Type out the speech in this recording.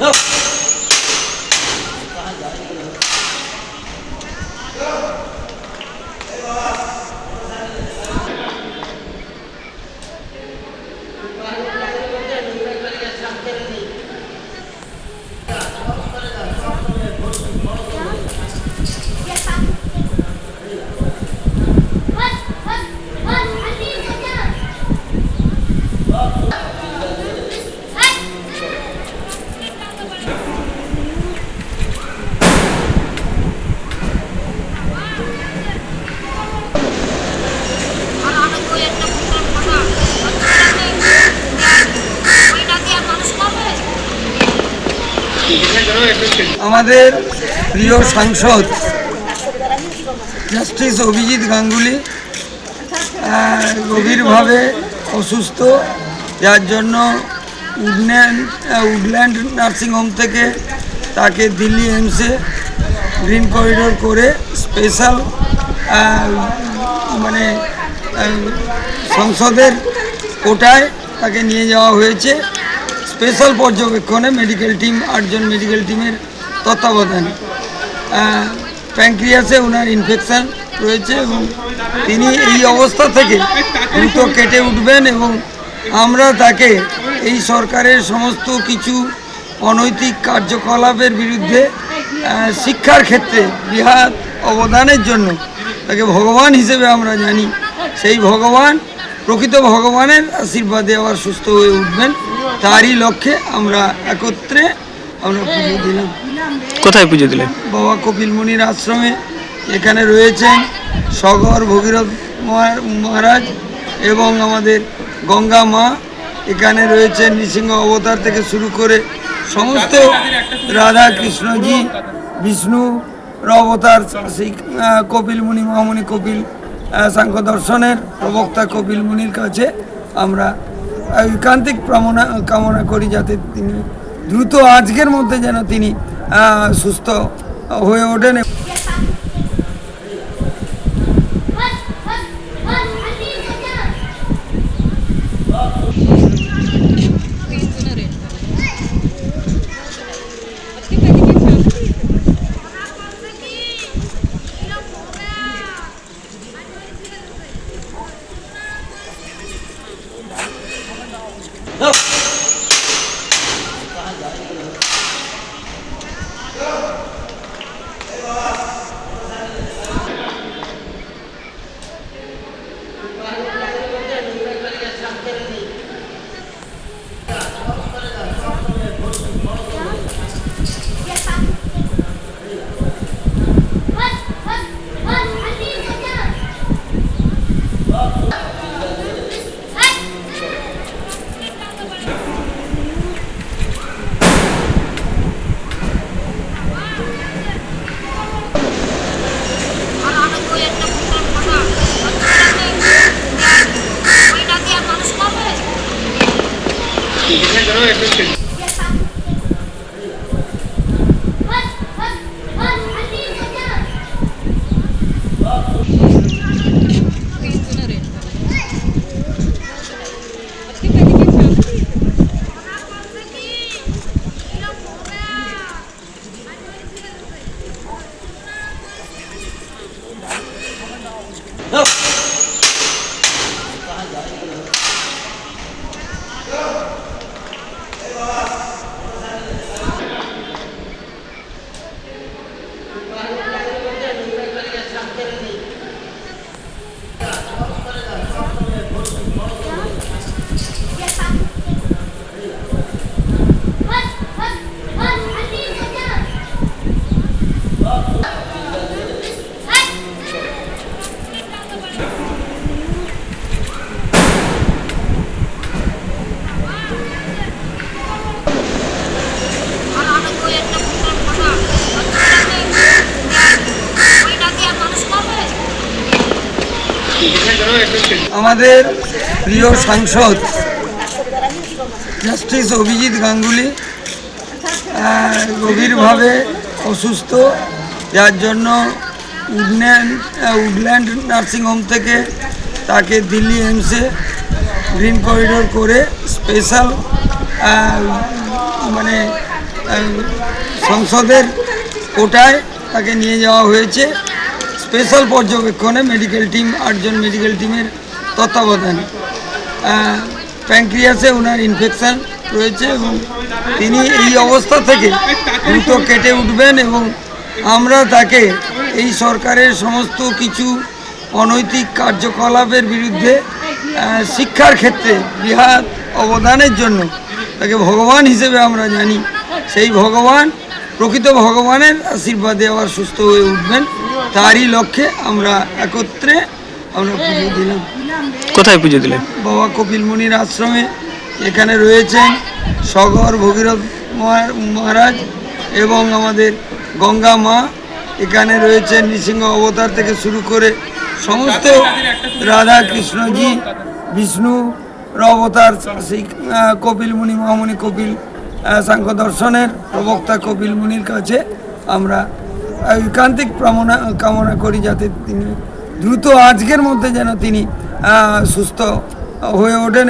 No! আমাদের প্রিয় সাংসদ জাস্টিস অভিজিৎ গাঙ্গুলি গভীরভাবে অসুস্থ, যার জন্য উডল্যান্ড উডল্যান্ড নার্সিংহোম থেকে তাকে দিল্লি এমসে গ্রিন করিডোর করে স্পেশাল মানে সংসদের কোটায় তাকে নিয়ে যাওয়া হয়েছে। স্পেশাল পর্যবেক্ষণে মেডিকেল টিম আটজন মেডিকেল টিমের তত্ত্বাবধানে। প্যাঙ্ক্রিয়াসে ওনার ইনফেকশান রয়েছে এবং তিনি এই অবস্থা থেকে দ্রুত কেটে উঠবেন এবং আমরা তাকে এই সরকারের সমস্ত কিছু অনৈতিক কার্যকলাপের বিরুদ্ধে শিক্ষার ক্ষেত্রে বৃহৎ অবদানের জন্য তাকে ভগবান হিসেবে আমরা জানি। সেই ভগবান, প্রকৃত ভগবানের আশীর্বাদে আবার সুস্থ হয়ে উঠবেন। তারই লক্ষ্যে আমরা একত্রে আমরা পুজো দিলাম। কোথায় পুজো দিলেন? বাবা কপিল মুনির আশ্রমে এখানে রয়েছেন সগর ভগীরথ মহারাজ এবং আমাদের গঙ্গা মা। এখানে রয়েছে নৃসিংহ অবতার থেকে শুরু করে সমস্ত রাধা কৃষ্ণজি বিষ্ণু অবতার সেই কপিল মুনি মহামুনি কপিল সাংখ্য দর্শনের প্রবক্তা কপিল মুনির কাছে আমরা ঐকান্তিক কামনা কামনা করি যাতে তিনি দ্রুত আজকের মধ্যে যেন তিনি সুস্থ হয়ে ওঠেন। জন্য আমাদের প্রিয় সাংসদ জাস্টিস অভিজিৎ গাঙ্গুলি গভীরভাবে অসুস্থ, যার জন্য উডল্যান্ড উডল্যান্ড নার্সিংহোম থেকে তাকে দিল্লি এমসে গ্রিন করিডোর করে স্পেশাল মানে সংসদের কোটায় তাকে নিয়ে যাওয়া হয়েছে। স্পেশাল পর্যবেক্ষণে মেডিকেল টিম আটজন মেডিকেল টিমের তত্ত্বাবধানে। প্যাঙ্ক্রিয়াসে ওনার ইনফেকশান রয়েছে এবং তিনি এই অবস্থা থেকে দ্রুত কেটে উঠবেন এবং আমরা তাকে এই সরকারের সমস্ত কিছু অনৈতিক কার্যকলাপের বিরুদ্ধে শিক্ষার ক্ষেত্রে বৃহৎ অবদানের জন্য তাকে ভগবান হিসেবে আমরা জানি। সেই ভগবান, প্রকৃত ভগবানের আশীর্বাদে আবার সুস্থ হয়ে উঠবেন। তারই লক্ষ্যে আমরা একত্রে আমরা পুজো দিলাম। কোথায় পুজো দিলেন বাবা কপিল মুনির আশ্রমে এখানে রয়েছেন সগর ভগীরথ মহারাজ এবং আমাদের গঙ্গা মা। এখানে রয়েছেন নৃসিংহ অবতার থেকে শুরু করে সমস্ত রাধা কৃষ্ণজি বিষ্ণু অবতার সেই কপিল মুনি মহামুনি কপিল সাংখ্য দর্শনের প্রবক্তা কপিল মুনির কাছে আমরা ঐকান্তিক কামনা কামনা করি যাতে তিনি দ্রুত আজকের মধ্যে যেন তিনি সুস্থ হয়ে ওঠেন।